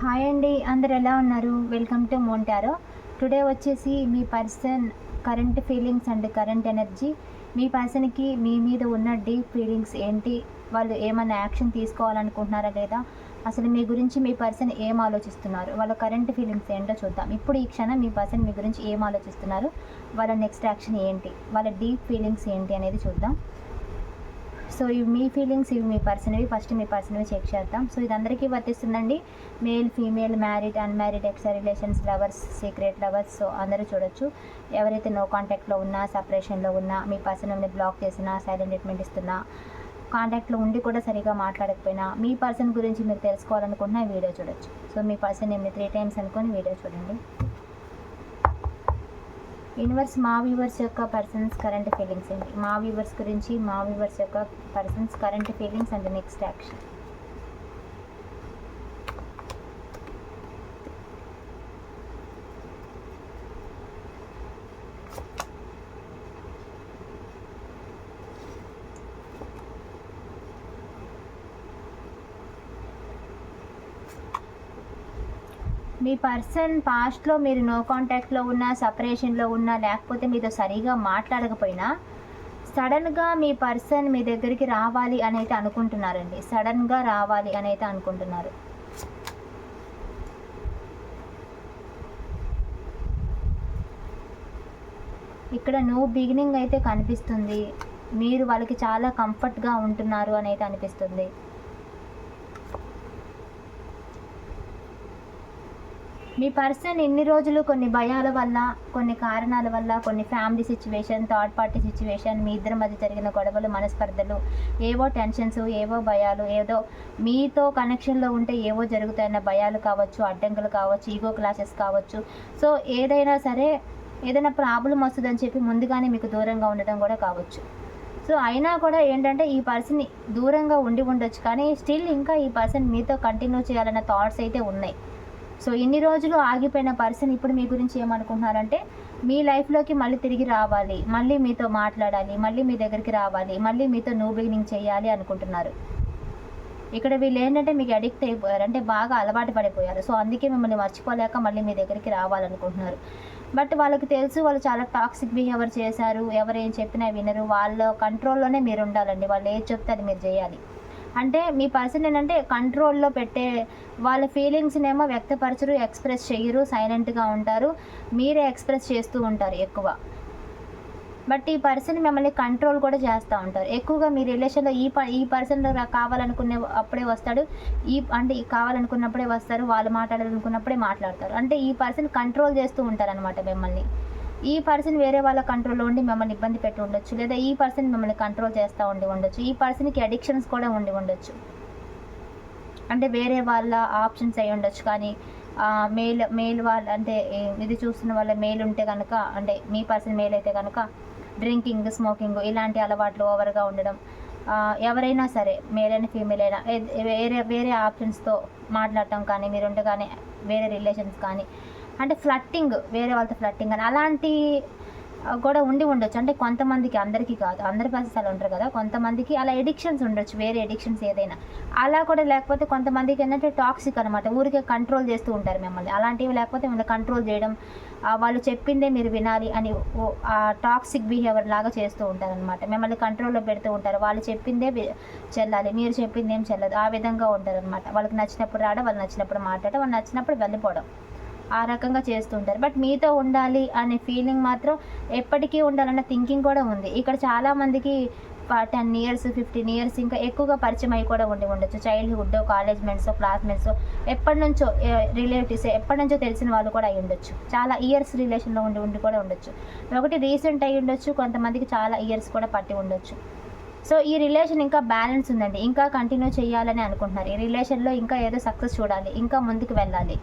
Hi అండి అందరు ఎలా ఉన్నారు? వెల్కమ్ టు మోంటారో టుడే వచ్చేసి మీ person current feelings and current energy మీ పర్సన్కి మీ మీద ఉన్న డీప్ ఫీలింగ్స్ ఏంటి? వాళ్ళు ఏమైనా యాక్షన్ తీసుకోవాలనుకుంటున్నారా లేదా? అసలు మీ గురించి మీ పర్సన్ ఏం ఆలోచిస్తున్నారు? వాళ్ళ కరెంట్ ఫీలింగ్స్ ఏంటో చూద్దాం. ఇప్పుడు ఈ క్షణం మీ పర్సన్ మీ గురించి ఏం ఆలోచిస్తున్నారు? వాళ్ళ నెక్స్ట్ యాక్షన్ ఏంటి? వాళ్ళ డీప్ ఫీలింగ్స్ ఏంటి అనేది చూద్దాం. సో ఇవి మీ ఫీలింగ్స్ ఇవి మీ పర్సన్వి ఫస్ట్ మీ పర్సన్వి చెక్ చేద్దాం. సో ఇది అందరికీ వర్తిస్తుందండి. Male female married unmarried ex relations lovers secret lovers so అందరూ చూడొచ్చు. ఎవరైతే నో కాంటాక్ట్లో ఉన్నా సపరేషన్లో ఉన్నా మీ పర్సన్ బ్లాక్ చేసినా సైలెంట్ ట్రీట్మెంట్ ఇస్తున్నా కాంటాక్ట్లో ఉండి కూడా సరిగా మాట్లాడకపోయినా మీ పర్సన్ గురించి మీరు తెలుసుకోవాలనుకున్న వీడియో చూడొచ్చు. సో మీ పర్సన్ ఏమి త్రీ టైమ్స్ అనుకొని వీడియో చూడండి. యూనివర్స్ మా వ్యూవర్స్ యొక్క పర్సన్స్ కరెంట్ ఫీలింగ్స్ ఏంటి? మా వ్యూవర్స్ గురించి మా వ్యూవర్స్ యొక్క persons current feelings and next action me person పాస్ట్లో మీరు నో కాంటాక్ట్లో ఉన్నా సపరేషన్లో ఉన్నా లేకపోతే మీతో సరిగా మాట్లాడకపోయినా సడన్గా మీ పర్సన్ మీ దగ్గరికి రావాలి అని అయితే అనుకుంటున్నారండి. సడన్గా రావాలి అని అయితే అనుకుంటున్నారు. ఇక్కడ నో బిగినింగ్ అయితే కనిపిస్తుంది. మీరు వాళ్ళకి చాలా కంఫర్ట్గా ఉంటున్నారు అని అయితే అనిపిస్తుంది. మీ పర్సన్ ఇన్ని రోజులు కొన్ని భయాల వల్ల కొన్ని కారణాల వల్ల కొన్ని family situation third party situation మీ ఇద్దరి మధ్య జరిగిన గొడవలు మనస్పర్ధలు ఏవో టెన్షన్స్ ఏవో భయాలు ఏదో మీతో కనెక్షన్లో ఉంటే ఏవో జరుగుతాయన్న భయాలు కావచ్చు అడ్డంకులు కావచ్చు ఈగో క్లాసెస్ కావచ్చు. సో ఏదైనా సరే ఏదైనా ప్రాబ్లం వస్తుందని చెప్పి ముందుగానే మీకు దూరంగా ఉండడం కూడా కావచ్చు. సో అయినా కూడా ఏంటంటే ఈ పర్సన్ దూరంగా ఉండి ఉండొచ్చు కానీ స్టిల్ ఇంకా ఈ పర్సన్ మీతో కంటిన్యూ చేయాలన్న థాట్స్ అయితే ఉన్నాయి. సో ఇన్ని రోజులు ఆగిపోయిన పర్సన్ ఇప్పుడు మీ గురించి ఏమనుకుంటున్నారంటే మీ లైఫ్లోకి మళ్ళీ తిరిగి రావాలి మళ్ళీ మీతో మాట్లాడాలి మళ్ళీ మీ దగ్గరికి రావాలి మళ్ళీ మీతో న్యూ బిగినింగ్ చేయాలి అనుకుంటున్నారు. ఇక్కడ వీళ్ళు ఏంటంటే మీకు అడిక్ట్ అయిపోయారు అంటే బాగా అలవాటు పడిపోయారు. సో అందుకే మిమ్మల్ని మర్చిపోలేక మళ్ళీ మీ దగ్గరికి రావాలనుకుంటున్నారు. బట్ వాళ్ళకి తెలుసు వాళ్ళు చాలా టాక్సిక్ బిహేవియర్ చేశారు. ఎవరేం చెప్పినా వినరు. వాళ్ళ కంట్రోల్లోనే మీరు ఉండాలండి. వాళ్ళు ఏది చెప్తే అది మీరు చేయాలి. అంటే మీ పర్సన్ ఏంటంటే కంట్రోల్లో పెట్టే వాళ్ళ ఫీలింగ్స్ని ఏమో వ్యక్తపరచరు ఎక్స్ప్రెస్ చేయరు సైలెంట్గా ఉంటారు. మీరే ఎక్స్ప్రెస్ చేస్తూ ఉంటారు ఎక్కువ. బట్ ఈ పర్సన్ మిమ్మల్ని కంట్రోల్ కూడా చేస్తూ ఉంటారు. ఎక్కువగా మీ రిలేషన్లో ఈ ప ఈ పర్సన్లో కావాలనుకునే అప్పుడే వస్తాడు. ఈ అంటే కావాలనుకున్నప్పుడే వస్తారు. వాళ్ళు మాట్లాడాలనుకున్నప్పుడే మాట్లాడతారు. అంటే ఈ పర్సన్ కంట్రోల్ చేస్తూ ఉంటారు అనమాట మిమ్మల్ని. ఈ పర్సన్ వేరే వాళ్ళ కంట్రోల్లో ఉండి మిమ్మల్ని ఇబ్బంది పెట్టి ఉండొచ్చు లేదా ఈ పర్సన్ మిమ్మల్ని కంట్రోల్ చేస్తూ ఉండి ఉండొచ్చు ఈ పర్సన్కి అడిక్షన్స్ కూడా ఉండి ఉండొచ్చు. అంటే వేరే వాళ్ళ ఆప్షన్స్ అయి ఉండొచ్చు కానీ మేల్ మేల్ వాళ్ళు అంటే ఇది చూస్తున్న వాళ్ళ మేల్ ఉంటే కనుక అంటే మీ పర్సన్ మేల్ అయితే కనుక డ్రింకింగ్ స్మోకింగ్ ఇలాంటి అలవాట్లు ఓవర్గా ఉండడం ఎవరైనా సరే మేల్ అయినా ఫీమేల్ అయినా వేరే వేరే ఆప్షన్స్తో మాట్లాడటం కానీ మీరు ఉండగానే వేరే రిలేషన్స్ కానీ అంటే ఫ్లట్టింగ్ వేరే వాళ్ళతో ఫ్లట్టింగ్ అని. అలాంటి కూడా ఉండి ఉండొచ్చు. అంటే కొంతమందికి అందరికీ కాదు. అందరి పరిస్థితి అలా ఉంటారు కదా. కొంతమందికి అలా ఎడిక్షన్స్ ఉండొచ్చు. వేరే ఎడిక్షన్స్ ఏదైనా. అలా కూడా లేకపోతే కొంతమందికి ఏంటంటే టాక్సిక్ అనమాట ఊరికే కంట్రోల్ చేస్తూ ఉంటారు మిమ్మల్ని. అలాంటివి లేకపోతే మిమ్మల్ని కంట్రోల్ చేయడం వాళ్ళు చెప్పిందే మీరు వినాలి అని ఆ టాక్సిక్ బిహేవియర్ లాగా చేస్తూ ఉంటారు అనమాట మిమ్మల్ని కంట్రోల్లో పెడుతూ ఉంటారు. వాళ్ళు చెప్పిందే చెల్లాలి. మీరు చెప్పింది ఏం చెల్లదు. ఆ విధంగా ఉంటారు అనమాట వాళ్ళకి నచ్చినప్పుడు రావడం వాళ్ళు నచ్చినప్పుడు మాట్లాడడం వాళ్ళు నచ్చినప్పుడు వెళ్ళిపోవడం. ఆ రకంగా చేస్తుంటారు. బట్ మీతో ఉండాలి అనే ఫీలింగ్ మాత్రం ఎప్పటికీ ఉండాలన్న థింకింగ్ కూడా ఉంది. ఇక్కడ చాలామందికి టెన్ ఇయర్స్ ఫిఫ్టీన్ ఇయర్స్ ఇంకా ఎక్కువగా పరిచయం అయి కూడా ఉండి ఉండొచ్చు. చైల్డ్హుడ్ కాలేజ్ మెంట్స్ క్లాస్మేట్స్ ఎప్పటి నుంచో రిలేటివ్స్ ఎప్పటి నుంచో తెలిసిన వాళ్ళు కూడా అయి ఉండొచ్చు. చాలా ఇయర్స్ రిలేషన్లో ఉండి ఉండి కూడా ఉండొచ్చు. ఒకటి రీసెంట్ అయి ఉండొచ్చు కొంతమందికి చాలా ఇయర్స్ కూడా పట్టి ఉండొచ్చు. సో ఈ రిలేషన్ ఇంకా బ్యాలెన్స్ ఉందండి. ఇంకా కంటిన్యూ చేయాలని అనుకుంటున్నారు. ఈ రిలేషన్లో ఇంకా ఏదో సక్సెస్ చూడాలి ఇంకా ముందుకు వెళ్ళాలి.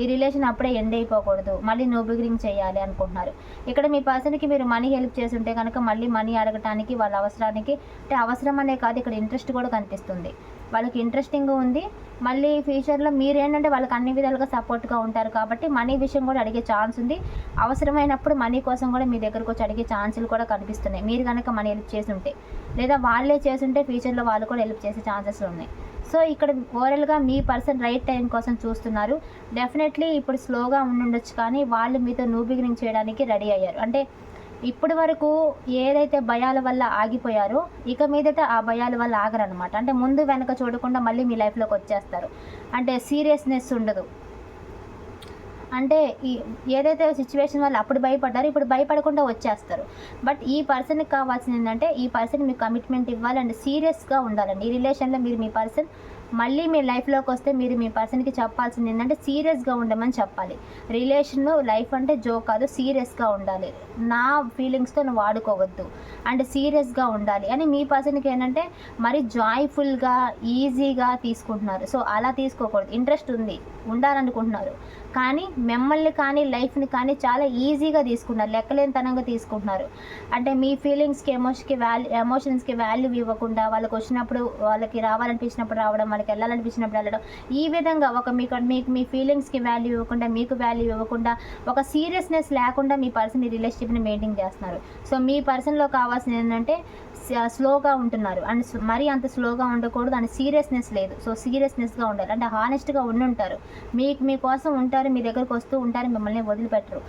ఈ రిలేషన్ అప్పుడే ఎండ్ అయిపోకూడదు. మళ్ళీ నో బిగినింగ్ చేయాలి అనుకుంటున్నారు. ఇక్కడ మీ పర్సన్కి మీరు మనీ హెల్ప్ చేస్తుంటే కనుక మళ్ళీ మనీ అడగటానికి వాళ్ళ అవసరానికి అంటే అవసరం అనే కాదు ఇక్కడ ఇంట్రెస్ట్ కూడా కనిపిస్తుంది. వాళ్ళకి ఇంట్రెస్టింగ్ ఉంది. మళ్ళీ ఫ్యూచర్లో మీరేంటంటే వాళ్ళకి అన్ని విధాలుగా సపోర్ట్గా ఉంటారు కాబట్టి మనీ విషయం కూడా అడిగే ఛాన్స్ ఉంది. అవసరమైనప్పుడు మనీ కోసం కూడా మీ దగ్గరకు వచ్చి అడిగే ఛాన్సులు కూడా కనిపిస్తున్నాయి. మీరు కనుక మనీ హెల్ప్ చేసి ఉంటే లేదా వాళ్ళే చేస్తుంటే ఫ్యూచర్లో వాళ్ళు కూడా హెల్ప్ చేసే ఛాన్సెస్ ఉన్నాయి. సో ఇక్కడ ఓవరాల్గా మీ పర్సన్ రైట్ టైం కోసం చూస్తున్నారు. డెఫినెట్లీ ఇప్పుడు స్లోగా ఉండుండొచ్చు కానీ వాళ్ళు మీతో న్యూ బిగినింగ్ చేయడానికి రెడీ అయ్యారు. అంటే ఇప్పటి వరకు ఏదైతే భయాల వల్ల ఆగిపోయారో ఇక మీదట ఆ భయాల వల్ల ఆగరనమాట అంటే ముందు వెనక చూడకుండా మళ్ళీ మీ లైఫ్లోకి వచ్చేస్తారు. అంటే సీరియస్నెస్ ఉండదు. అంటే ఈ ఏదైతే సిచ్యువేషన్ వల్ల అప్పుడు భయపడ్డారో ఇప్పుడు భయపడకుండా వచ్చేస్తారు. బట్ ఈ పర్సన్కి కావాల్సింది ఏంటంటే ఈ పర్సన్ మీకు కమిట్మెంట్ ఇవ్వాలి అండ్ సీరియస్గా ఉండాలండి. ఈ రిలేషన్లో మీరు మీ పర్సన్ మళ్ళీ మీ లైఫ్లోకి వస్తే మీరు మీ పర్సన్కి చెప్పాల్సింది ఏంటంటే సీరియస్గా ఉండమని చెప్పాలి. రిలేషన్ లైఫ్ అంటే జో కాదు సీరియస్గా ఉండాలి. నా ఫీలింగ్స్తో నువ్వు వాడుకోవద్దు అండ్ సీరియస్గా ఉండాలి. అని మీ పర్సన్కి ఏంటంటే మరి జాయ్ఫుల్గా ఈజీగా తీసుకుంటున్నారు. సో అలా తీసుకోకూడదు. ఇంట్రెస్ట్ ఉంది. ఉండాలనుకుంటున్నారు. కానీ మిమ్మల్ని కానీ లైఫ్ని కానీ చాలా ఈజీగా తీసుకున్నారు లెక్కలేనితనంగా తీసుకుంటున్నారు. అంటే మీ ఫీలింగ్స్కి ఎమోషన్కి వాల్యూ ఎమోషన్స్కి వాల్యూ ఇవ్వకుండా వాళ్ళకి వచ్చినప్పుడు వాళ్ళకి రావాలనిపించినప్పుడు రావడం వాళ్ళకి వెళ్ళాలనిపించినప్పుడు వెళ్ళడం ఈ విధంగా ఒక మీకు మీకు మీ ఫీలింగ్స్కి వాల్యూ ఇవ్వకుండా మీకు వాల్యూ ఇవ్వకుండా ఒక సీరియస్నెస్ లేకుండా మీ పర్సన్ ఈ రిలేషన్షిప్ని మెయింటైన్ చేస్తున్నారు. సో మీ పర్సన్లో కావాల్సింది ఏంటంటే స్లోగా ఉంటున్నారు. అండ్ మరీ అంత స్లోగా ఉండకూడదు. అండ్ సీరియస్నెస్ లేదు. సో సీరియస్నెస్గా ఉండాలి. అంటే హానెస్ట్గా ఉండుంటారు. మీకు మీకోసం ఉంటారు. మీ దగ్గరకు వస్తూ ఉంటారు. మిమ్మల్ని వదిలిపెట్టరు.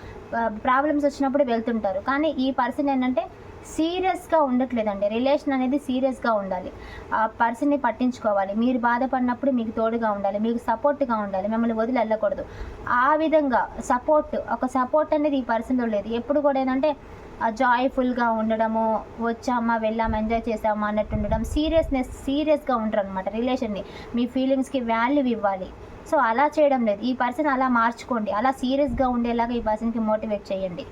ప్రాబ్లమ్స్ వచ్చినప్పుడు వెళ్తుంటారు. కానీ ఈ పర్సన్ ఏంటంటే సీరియస్గా ఉండట్లేదండి. రిలేషన్ అనేది సీరియస్గా ఉండాలి. ఆ పర్సన్ని పట్టించుకోవాలి. మీరు బాధపడినప్పుడు మీకు తోడుగా ఉండాలి. మీకు సపోర్ట్గా ఉండాలి. మిమ్మల్ని వదిలి వెళ్ళకూడదు. ఆ విధంగా సపోర్ట్ ఒక సపోర్ట్ అనేది ఈ పర్సన్లో లేదు. ఎప్పుడు కూడా ఏంటంటే జాయ్ఫుల్గా ఉండడము వచ్చామా వెళ్ళాము ఎంజాయ్ చేసామా అన్నట్టు ఉండడం సీరియస్నెస్ సీరియస్గా ఉంటారు అనమాట రిలేషన్ని మీ ఫీలింగ్స్కి వాల్యూ ఇవ్వాలి. సో అలా చేయడం లేదు. ఈ పర్సన్ అలా మార్చుకోండి. అలా సీరియస్గా ఉండేలాగా ఈ పర్సన్కి మోటివేట్ చేయండి.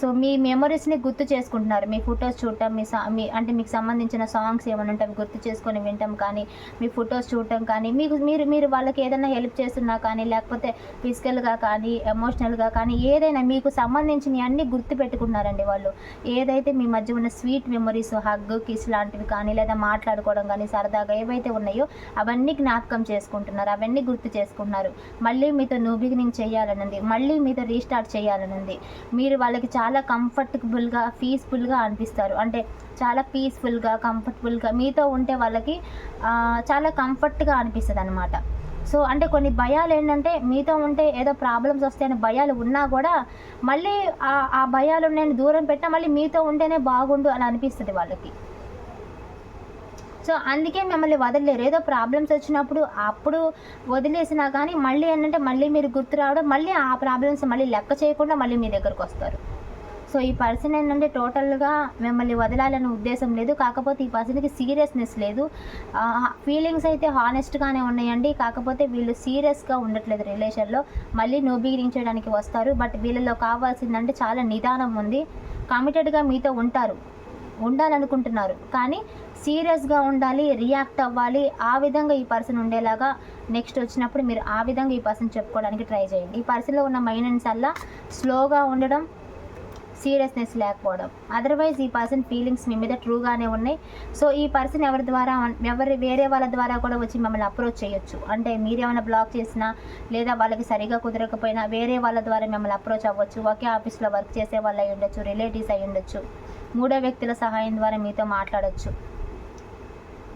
సో మీ మెమరీస్ని గుర్తు చేసుకుంటున్నారు. మీ ఫొటోస్ చూడటం మీ సా మీ అంటే మీకు సంబంధించిన సాంగ్స్ ఏమైనా ఉంటే గుర్తు చేసుకొని వినటం కానీ మీ ఫొటోస్ చూడటం కానీ మీకు మీరు మీరు వాళ్ళకి ఏదైనా హెల్ప్ చేస్తున్నా కానీ లేకపోతే ఫిజికల్గా కానీ ఎమోషనల్గా కానీ ఏదైనా మీకు సంబంధించినవి అన్నీ గుర్తు పెట్టుకున్నారండి వాళ్ళు. ఏదైతే మీ మధ్య ఉన్న స్వీట్ మెమరీస్ హగ్ కిస్ లాంటివి కానీ లేదా మాట్లాడుకోవడం కానీ సరదాగా ఏవైతే ఉన్నాయో అవన్నీ జ్ఞాపకం చేసుకుంటున్నారు. అవన్నీ గుర్తు చేసుకుంటున్నారు. మళ్ళీ మీతో న్యూ బిగినింగ్ చేయాలనుంది. మళ్ళీ మీతో రీస్టార్ట్ చేయాలనుంది. మీరు వాళ్ళకి చాలా చాలా కంఫర్టబుల్గా పీస్ఫుల్గా అనిపిస్తారు. అంటే చాలా పీస్ఫుల్గా కంఫర్టబుల్గా మీతో ఉంటే వాళ్ళకి చాలా కంఫర్ట్గా అనిపిస్తుంది అనమాట సో అంటే కొన్ని భయాలు ఏంటంటే మీతో ఉంటే ఏదో ప్రాబ్లమ్స్ వస్తాయని భయాలు ఉన్నా కూడా మళ్ళీ ఆ- ఆ భయాలు నేను దూరం పెట్టినా మళ్ళీ మీతో ఉంటేనే బాగుండు అని అనిపిస్తుంది వాళ్ళకి. సో అందుకే మిమ్మల్ని వదలలేరు ఏదో ప్రాబ్లమ్స్ వచ్చినప్పుడు అప్పుడు వదిలేసినా కానీ మళ్ళీ ఏంటంటే మళ్ళీ మీరు గుర్తు రావడం మళ్ళీ ఆ ప్రాబ్లమ్స్ మళ్ళీ లెక్క చేయకుండా మళ్ళీ మీ దగ్గరకు వస్తారు. సో ఈ పర్సన్ ఏంటంటే టోటల్గా మిమ్మల్ని వదలాలనే ఉద్దేశం లేదు. కాకపోతే ఈ పర్సన్కి సీరియస్నెస్ లేదు. ఫీలింగ్స్ అయితే హానెస్ట్గానే ఉన్నాయండి. కాకపోతే వీళ్ళు సీరియస్గా ఉండట్లేదు రిలేషన్లో. మళ్ళీ నో చేయడానికి వస్తారు. బట్ వీళ్ళలో కావాల్సిందంటే చాలా నిదానం ఉంది. కమిటెడ్గా మీతో ఉంటారు. ఉండాలనుకుంటున్నారు. కానీ సీరియస్గా ఉండాలి రియాక్ట్ అవ్వాలి. ఆ విధంగా ఈ పర్సన్ ఉండేలాగా నెక్స్ట్ వచ్చినప్పుడు మీరు ఆ విధంగా ఈ పర్సన్ చెప్పుకోవడానికి ట్రై చేయండి. ఈ పర్సన్లో ఉన్న మైండ్స్ అలా స్లోగా ఉండడం సీరియస్నెస్ లేకపోవడం. అదర్వైజ్ ఈ పర్సన్ ఫీలింగ్స్ మీ మీద ట్రూగానే ఉన్నాయి. సో ఈ పర్సన్ ఎవరి ద్వారా ఎవరి వేరే వాళ్ళ ద్వారా కూడా వచ్చి మిమ్మల్ని అప్రోచ్ చేయొచ్చు. అంటే మీరేమైనా బ్లాక్ చేసినా లేదా వాళ్ళకి సరిగా కుదరకపోయినా వేరే వాళ్ళ ద్వారా మిమ్మల్ని అప్రోచ్ అవ్వచ్చు. ఒకే ఆఫీస్లో వర్క్ చేసే వాళ్ళు అయి ఉండొచ్చు రిలేటివ్స్ అయి ఉండొచ్చు. మూడో వ్యక్తుల సహాయం ద్వారా మీతో మాట్లాడొచ్చు.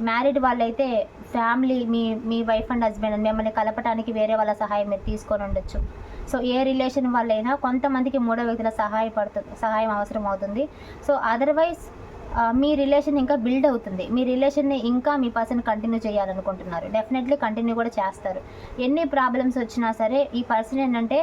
మ్యారీడ్ వాళ్ళైతే ఫ్యామిలీ మీ మీ వైఫ్ అండ్ హస్బెండ్ మిమ్మల్ని కలపడానికి వేరే వాళ్ళ సహాయం మీరు తీసుకొని ఉండొచ్చు. సో ఏ రిలేషన్ వాళ్ళైనా కొంతమందికి మూడో వ్యక్తుల సహాయపడుతుంది సహాయం అవసరం అవుతుంది. సో అదర్వైజ్ మీ రిలేషన్ ఇంకా బిల్డ్ అవుతుంది. మీ రిలేషన్ని ఇంకా మీ పర్సన్ కంటిన్యూ చేయాలనుకుంటున్నారు. డెఫినెట్లీ కంటిన్యూ కూడా చేస్తారు. ఎన్ని ప్రాబ్లమ్స్ వచ్చినా సరే ఈ పర్సన్ ఏంటంటే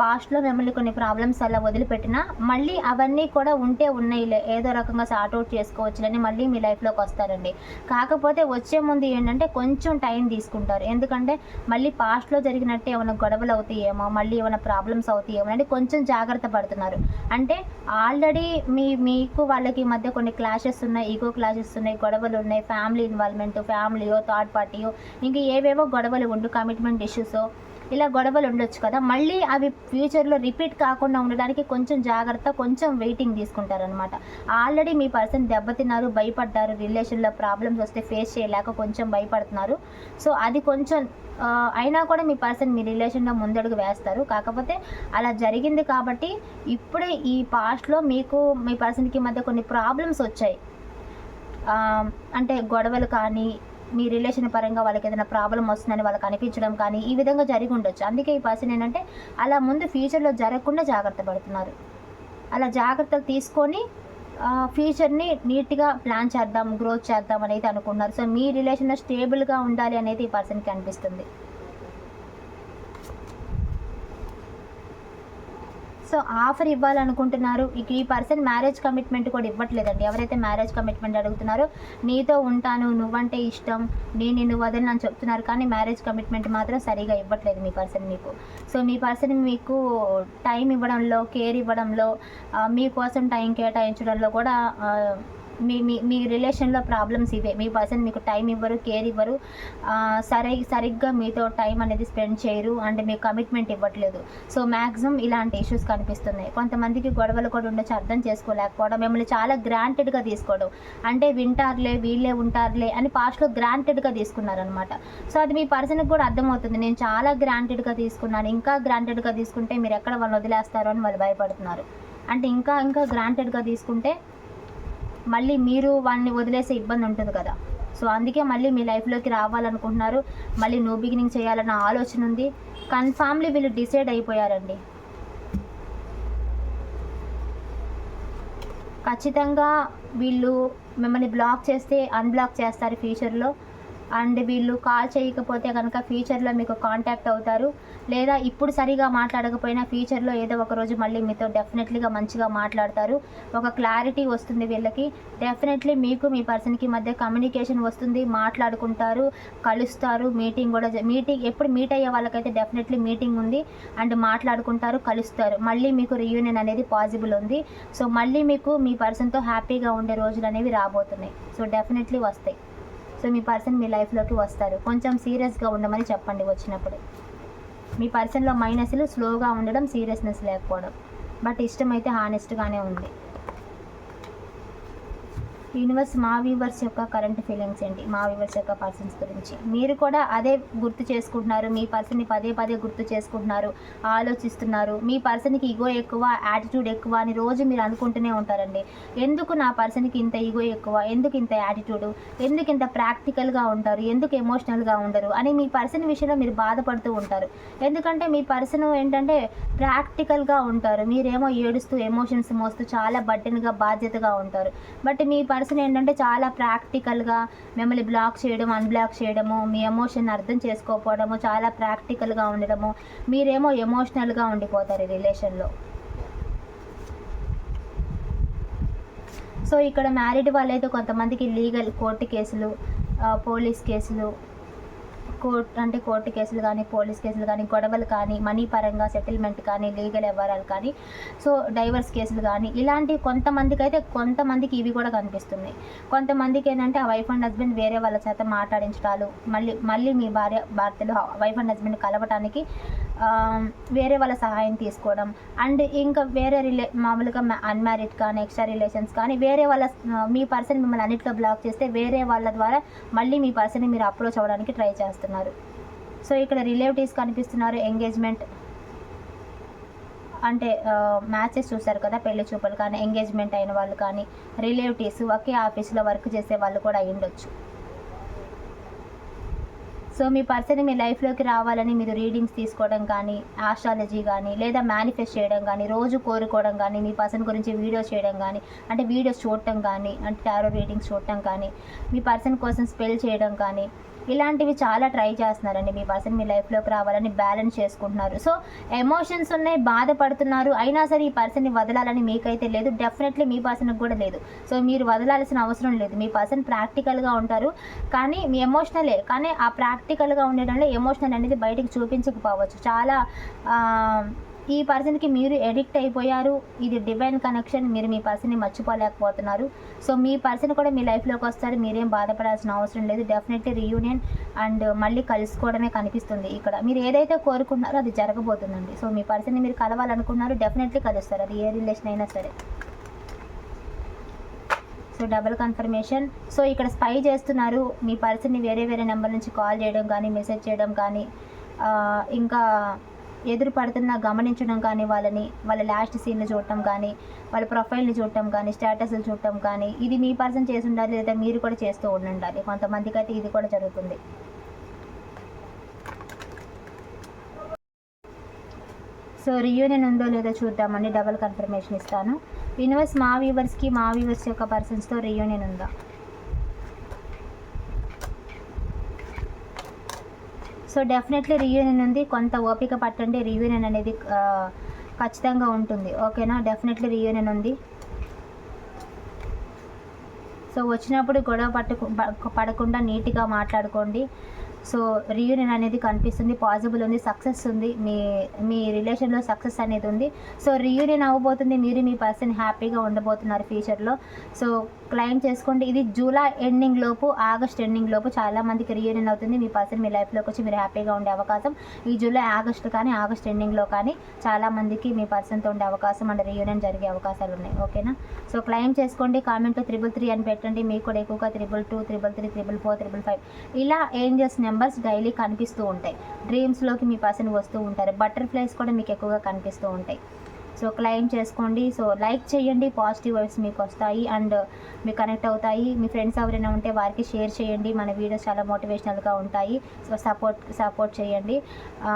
పాస్ట్లో మిమ్మల్ని కొన్ని ప్రాబ్లమ్స్ అలా వదిలిపెట్టినా మళ్ళీ అవన్నీ కూడా ఉంటే ఉన్నాయిలే ఏదో రకంగా సార్ట్అవుట్ చేసుకోవచ్చులని మళ్ళీ మీ లైఫ్లోకి వస్తారండి. కాకపోతే వచ్చే ముందు ఏంటంటే కొంచెం టైం తీసుకుంటారు. ఎందుకంటే మళ్ళీ పాస్ట్లో జరిగినట్టే ఏమైనా గొడవలు అవుతాయేమో మళ్ళీ ఏమైనా ప్రాబ్లమ్స్ అవుతాయేమో అని కొంచెం జాగ్రత్త పడుతున్నారు. అంటే ఆల్రెడీ మీ మీకు వాళ్ళకి మధ్య కొన్ని క్లాషెస్ ఉన్నాయి ఈగో క్లాషెస్ ఉన్నాయి గొడవలు ఉన్నాయి ఫ్యామిలీ ఇన్వాల్వ్మెంట్ ఫ్యామిలీయో థర్డ్ పార్టీయో ఇంకా ఏవేవో గొడవలు ఉండు కమిట్మెంట్ ఇష్యూసో ఇలా గొడవలు ఉండొచ్చు కదా. మళ్ళీ అవి ఫ్యూచర్లో రిపీట్ కాకుండా ఉండడానికి కొంచెం జాగ్రత్త కొంచెం వెయిటింగ్ తీసుకుంటారనమాట ఆల్రెడీ మీ పర్సన్ దెబ్బతిన్నారు భయపడ్డారు రిలేషన్లో ప్రాబ్లమ్స్ వస్తే ఫేస్ చేయలేక కొంచెం భయపడుతున్నారు. సో అది కొంచెం అయినా కూడా మీ పర్సన్ మీ రిలేషన్లో ముందడుగు వేస్తారు. కాకపోతే అలా జరిగింది కాబట్టి ఇప్పుడే ఈ పాస్ట్లో మీకు మీ పర్సన్కి మధ్య కొన్ని ప్రాబ్లమ్స్ వచ్చాయి. అంటే గొడవలు కానీ మీ రిలేషన్ పరంగా వాళ్ళకి ఏదైనా ప్రాబ్లం వస్తుందని వాళ్ళకి అనిపించడం కానీ ఈ విధంగా జరిగి ఉండొచ్చు. అందుకే ఈ పర్సన్ ఏంటంటే అలా ముందు ఫ్యూచర్లో జరగకుండా జాగ్రత్త పడుతున్నారు. అలా జాగ్రత్తలు తీసుకొని ఫ్యూచర్ని నీట్గా ప్లాన్ చేద్దాం గ్రోత్ చేద్దాం అనేది అనుకున్నారు సో మీ రిలేషన్లో స్టేబుల్గా ఉండాలి అనేది ఈ పర్సన్కి అనిపిస్తుంది. సో ఆఫర్ ఇవ్వాలనుకుంటున్నారు. ఇక ఈ పర్సన్ మ్యారేజ్ కమిట్మెంట్ కూడా ఇవ్వట్లేదండి. ఎవరైతే మ్యారేజ్ కమిట్మెంట్ అడుగుతున్నారో నీతో ఉంటాను నువ్వంటే ఇష్టం నేను నిన్ను వదలని అని చెప్తున్నారు. కానీ మ్యారేజ్ కమిట్మెంట్ మాత్రం సరిగా ఇవ్వట్లేదు మీ పర్సన్ మీకు. సో మీ పర్సన్ మీకు టైం ఇవ్వడంలో కేర్ ఇవ్వడంలో మీకోసం టైం కేటాయించడంలో కూడా మీ మీ మీ రిలేషన్లో ప్రాబ్లమ్స్ ఇవే. మీ పర్సన్ మీకు టైం ఇవ్వరు కేర్ ఇవ్వరు. ఆ, సరి సరిగ్గా మీతో టైం అనేది స్పెండ్ చేయరు అండ్ మీకు కమిట్మెంట్ ఇవ్వట్లేదు. సో మ్యాక్సిమం ఇలాంటి ఇష్యూస్ కనిపిస్తున్నాయి. కొంతమందికి గొడవలు కూడా ఉండొచ్చు అర్థం చేసుకోలేకపోవడం. మిమ్మల్ని చాలా గ్రాంటెడ్గా తీసుకోవడం. అంటే వింటారులే వీళ్ళే ఉంటారులే అని పాస్ట్లో గ్రాంటెడ్గా తీసుకున్నారనమాట సో అది మీ పర్సన్కి కూడా అర్థమవుతుంది. నేను చాలా గ్రాంటెడ్గా తీసుకున్నాను. ఇంకా గ్రాంటెడ్గా తీసుకుంటే మీరు ఎక్కడ వాళ్ళని వదిలేస్తారో అని వాళ్ళు భయపడుతున్నారు. అంటే ఇంకా ఇంకా గ్రాంటెడ్గా తీసుకుంటే మళ్ళీ మీరు వాళ్ళని వదిలేసే ఇబ్బంది ఉంటుంది కదా. సో అందుకే మళ్ళీ మీ లైఫ్లోకి రావాలనుకుంటున్నారు. మళ్ళీ నో బిగినింగ్ చేయాలన్న ఆలోచన ఉంది. కన్ఫామ్లీ వీళ్ళు డిసైడ్ అయిపోయారండి. ఖచ్చితంగా వీళ్ళు మిమ్మల్ని బ్లాక్ చేస్తే అన్బ్లాక్ చేస్తారు ఫ్యూచర్లో అండ్ వీళ్ళు కాల్ చేయకపోతే కనుక ఫ్యూచర్లో మీకు కాంటాక్ట్ అవుతారు. లేదా ఇప్పుడు సరిగా మాట్లాడకపోయినా ఫ్యూచర్లో ఏదో ఒక రోజు మళ్ళీ మీతో డెఫినెట్లీగా మంచిగా మాట్లాడతారు. ఒక క్లారిటీ వస్తుంది వీళ్ళకి. డెఫినెట్లీ మీకు మీ పర్సన్కి మధ్య కమ్యూనికేషన్ వస్తుంది. మాట్లాడుకుంటారు కలుస్తారు. మీటింగ్ కూడా మీటింగ్ ఎప్పుడు మీట్ అయ్యే వాళ్ళకైతే డెఫినెట్లీ మీటింగ్ ఉంది. అండ్ మాట్లాడుకుంటారు కలుస్తారు. మళ్ళీ మీకు రియూనియన్ అనేది పాసిబుల్ ఉంది. సో మళ్ళీ మీకు మీ పర్సన్తో హ్యాపీగా ఉండే రోజులు అనేవి రాబోతున్నాయి. సో డెఫినెట్లీ వస్తాయి. సో మీ పర్సన్ మీ లైఫ్లోకి వస్తారు. కొంచెం సీరియస్గా ఉండమని చెప్పండి వచ్చినప్పుడు. మీ పర్సన్లో మైనస్లు స్లోగా ఉండడం సీరియస్నెస్ లేకపోవడం. బట్ ఇష్టమైతే హానెస్ట్గానే ఉంది. యూనివర్స్ మా వ్యూవర్స్ యొక్క కరెంట్ ఫీలింగ్స్ ఏంటి? మా వ్యూవర్స్ యొక్క పర్సన్స్ గురించి. మీరు కూడా అదే గుర్తు చేసుకుంటున్నారు. మీ పర్సన్ని పదే పదే గుర్తు చేసుకుంటున్నారు ఆలోచిస్తున్నారు. మీ పర్సన్కి ఈగో ఎక్కువ యాటిట్యూడ్ ఎక్కువ అని రోజు మీరు అనుకుంటూనే ఉంటారండి. ఎందుకు నా పర్సన్కి ఇంత ఈగో ఎక్కువ? ఎందుకు ఇంత యాటిట్యూడ్? ఎందుకు ఇంత ప్రాక్టికల్గా ఉంటారు? ఎందుకు ఎమోషనల్గా ఉండరు? అని మీ పర్సన్ విషయంలో మీరు బాధపడుతూ ఉంటారు. ఎందుకంటే మీ పర్సన్ ఏంటంటే ప్రాక్టికల్గా ఉంటారు. మీరేమో ఏడుస్తూ ఎమోషన్స్ మోస్తూ చాలా బడ్డెన్గా బాధ్యతగా ఉంటారు. బట్ మీ పర్సన్ ఏంటంటే చాలా ప్రాక్టికల్గా మిమ్మల్ని బ్లాక్ చేయడం అన్బ్లాక్ చేయడము మీ ఎమోషన్ అర్థం చేసుకోకపోవడము చాలా ప్రాక్టికల్గా ఉండడము మీరేమో ఎమోషనల్గా ఉండిపోతారు ఈ రిలేషన్లో. సో ఇక్కడ మ్యారీడ్ వాళ్ళైతే కొంతమందికి లీగల్ కోర్టు కేసులు పోలీస్ కేసులు కోర్ట్ అంటే కోర్టు కేసులు కానీ పోలీస్ కేసులు కానీ గొడవలు కానీ మనీ పరంగా సెటిల్మెంట్ కానీ లీగల్ వ్యవహారాలు కానీ సో డైవర్స్ కేసులు కానీ ఇలాంటి కొంతమందికి అయితే కొంతమందికి ఇవి కూడా కనిపిస్తున్నాయి. కొంతమందికి ఏంటంటే ఆ వైఫ్ అండ్ హస్బెండ్ వేరే వాళ్ళ చేత మాట్లాడించడాలు మళ్ళీ మళ్ళీ మీ భార్య భర్తలు వైఫ్ అండ్ హస్బెండ్ కలవటానికి వేరే వాళ్ళ సహాయం తీసుకోవడం అండ్ ఇంకా వేరే రిలే మామూలుగా అన్మ్యారీడ్ కానీ ఎక్స్ట్రా రిలేషన్స్ కానీ వేరే వాళ్ళ మీ పర్సన్ మిమ్మల్ని అన్నిట్లో బ్లాక్ చేస్తే వేరే వాళ్ళ ద్వారా మళ్ళీ మీ పర్సన్ని మీరు అప్రోచ్ అవ్వడానికి ట్రై చేస్తారు కనిపిస్తున్నారు సో ఇక్కడ రిలేటివ్స్ కనిపిస్తున్నారు ఎంగేజ్మెంట్ అంటే మ్యాచెస్ చూశారు కదా పెళ్ళి చూపులు కానీ ఎంగేజ్మెంట్ అయిన వాళ్ళు కానీ రిలేటివ్స్ ఒకే ఆఫీస్లో వర్క్ చేసే వాళ్ళు కూడా అయ్యుండొచ్చు సో మీ పర్సన్ మీ లైఫ్లోకి రావాలని మీరు రీడింగ్స్ తీసుకోవడం కానీ ఆస్ట్రాలజీ కానీ లేదా మేనిఫెస్ట్ చేయడం కానీ రోజు కోరుకోవడం కానీ మీ పర్సన్ గురించి వీడియోస్ చేయడం కానీ అంటే వీడియోస్ చూడటం కానీ అంటే టారో రీడింగ్స్ చూడటం కానీ మీ పర్సన్ కోసం స్పెల్ చేయడం కానీ ఇలాంటివి చాలా ట్రై చేస్తున్నారండి. మీ పర్సన్ మీ లైఫ్లోకి రావాలని బ్యాలెన్స్ చేసుకుంటున్నారు. సో ఎమోషన్స్ ఉన్నాయి బాధపడుతున్నారు. అయినా సరే ఈ పర్సన్ని వదలాలని మీకైతే లేదు. డెఫినెట్లీ మీ పర్సన్కి కూడా లేదు. సో మీరు వదలాల్సిన అవసరం లేదు. మీ పర్సన్ ప్రాక్టికల్గా ఉంటారు. కానీ మీ ఎమోషనలే. కానీ ఆ ప్రాక్టికల్గా ఉండడంలో ఎమోషనల్ అనేది బయటకు చూపించకపోవచ్చు. చాలా ఈ పర్సన్కి మీరు ఎడిక్ట్ అయిపోయారు. ఇది డివైన్ కనెక్షన్. మీరు మీ పర్సన్ని మర్చిపోలేకపోతున్నారు. సో మీ పర్సన్ కూడా మీ లైఫ్లోకి వస్తారు మీరేం బాధపడాల్సిన అవసరం లేదు. డెఫినెట్లీ రీయూనియన్ అండ్ మళ్ళీ కలుసుకోవడమే కనిపిస్తుంది ఇక్కడ. మీరు ఏదైతే కోరుకున్నారో అది జరగబోతుందండి. సో మీ పర్సన్ని మీరు కలవాలనుకున్నారు డెఫినెట్లీ కలుస్తారు. అది ఏ రిలేషన్ అయినా సరే. So double confirmation. సో ఇక్కడ స్పై చేస్తున్నారు. మీ పర్సన్ని వేరే వేరే నెంబర్ నుంచి కాల్ చేయడం కానీ మెసేజ్ చేయడం కానీ ఇంకా ఎదురు పడుతున్నా గమనించడం కానీ వాళ్ళని వాళ్ళ లాస్ట్ సీన్లు చూడటం కానీ వాళ్ళ ప్రొఫైల్ని చూడటం కానీ స్టేటస్లు చూడటం కానీ ఇది మీ పర్సన్ చేసి ఉండాలి లేదా మీరు కూడా చేస్తూ ఉండాలి. కొంతమందికి అయితే ఇది కూడా జరుగుతుంది. సో రియూనియన్ ఉందో లేదో చూద్దామండి డబుల్ కన్ఫర్మేషన్ ఇస్తాను. యూనివర్స్ మా వ్యూవర్స్కి మా వ్యూవర్స్ యొక్క పర్సన్స్తో రియూనియన్ ఉందా? సో డెఫినెట్లీ రీయూనియన్ ఉంది. కొంత ఓపిక పట్టండి. రీయూనియన్ అనేది ఖచ్చితంగా ఉంటుంది. ఓకేనా? డెఫినెట్లీ రీయూనియన్ ఉంది. సో వచ్చినప్పుడు గొడవ పట్టుకు పడకుండా నీట్గా మాట్లాడుకోండి. సో రీయూనియన్ అనేది కనిపిస్తుంది పాసిబుల్ ఉంది సక్సెస్ ఉంది మీ మీ రిలేషన్లో సక్సెస్ అనేది ఉంది. సో రీయూనియన్ అవ్వబోతుంది మీరు మీ పర్సన్ హ్యాపీగా ఉండబోతున్నారు ఫ్యూచర్లో సో క్లైమ్ చేసుకోండి ఇది జూలై ఎండింగ్ లోపు ఆగస్ట్ ఎండింగ్ లోపు చాలా మందికి అవుతుంది. మీ పర్సన్ మీ లైఫ్లోకి వచ్చి మీరు హ్యాపీగా ఉండే అవకాశం ఈ జూలై ఆగస్ట్ కానీ ఆగస్ట్ ఎండింగ్లో కానీ చాలా మందికి మీ పర్సన్తో ఉండే అవకాశం అండ్ రీయూనియన్ జరిగే అవకాశాలు ఉన్నాయి. ఓకేనా సో క్లైమ్ చేసుకోండి కామెంట్లో త్రిబుల్ త్రీ అని పెట్టండి. మీకు కూడా ఎక్కువగా triple two triple three triple four triple five ఇలా ఏం చేస్తున్నాయి నెంబర్స్ డైలీ కనిపిస్తూ ఉంటాయి. డ్రీమ్స్లోకి మీ పర్సన్ వస్తూ ఉంటారు. బటర్ఫ్లైస్ కూడా మీకు ఎక్కువగా కనిపిస్తూ ఉంటాయి. సో క్లైమ్ చేసుకోండి. సో లైక్ చేయండి. పాజిటివ్ వైబ్స్ మీకు వస్తాయి. అండ్ మీకు కనెక్ట్ అవుతాయి. మీ ఫ్రెండ్స్ ఎవరైనా ఉంటే వారికి షేర్ చేయండి. మన వీడియోస్ చాలా మోటివేషనల్గా ఉంటాయి. సో సపోర్ట్ సపోర్ట్ చేయండి.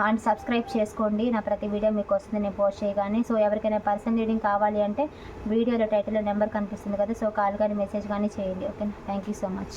అండ్ సబ్స్క్రైబ్ చేసుకోండి. నా ప్రతి వీడియో మీకు వస్తుంది. నేను పోస్ట్ చేయగానే. సో ఎవరికైనా పర్సన్ రీడింగ్ కావాలి అంటే వీడియోలో టైటిల్లో నెంబర్ కనిపిస్తుంది కదా. సో కాల్ కానీ మెసేజ్ కానీ చేయండి. Okay thank you so much.